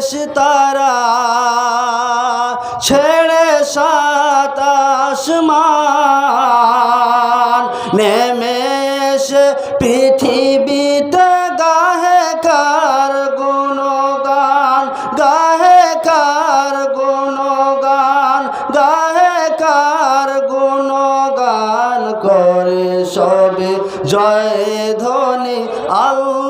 শেষ তারা, ছেড়ে সাতাশ মান নেমে এসে পৃথিবীতে গাহে কার গুণগান, গাহে কার গুণগান, গাহে কার গুণগান করে সবে জয় ধ্বনি আল্লাহ।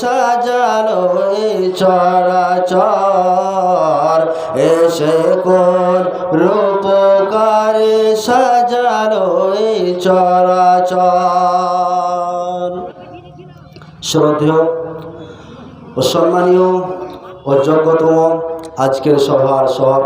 সাজালো চরাচর। এসে কোন রূপকারে সাজালো চরাচর। শ্রদ্ধেয় ও সম্মানীয় ও যোগ্যতম আজকের সভার সভাপতি